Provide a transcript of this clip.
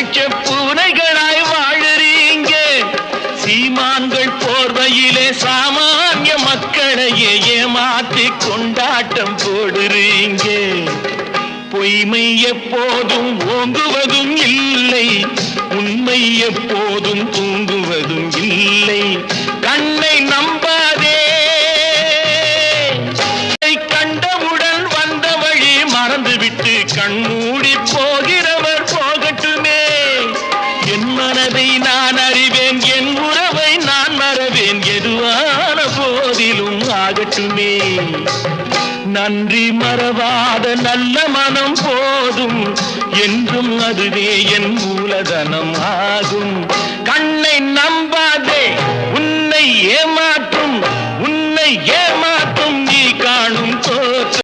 காய்ச்ச பூனைகளாய் வாழறீங்க. சீமான்கள் போர்வையிலே சாமானிய மக்களையே ஏமாத்தி கொண்டாட்டம் போடுறீங்க. பொய்மை எப்போதும் ஓங்குவதும் இல்லை. உண்மை எப்போதும் தூங்குவதும் இல்லை. கண்ணை நம்பாதே. கண்டவுடன் வந்த வழி மறந்துவிட்டு கண்மூடி போகிறவர் மனதை நான் அறிவேன் என் உறவை நான் மறவேன். எதுவான போதிலும் ஆகட்டுமே. நன்றி மறவாத நல்ல மனம் போதும். என்றும் அதுவே என் மூலதனம் ஆகும்.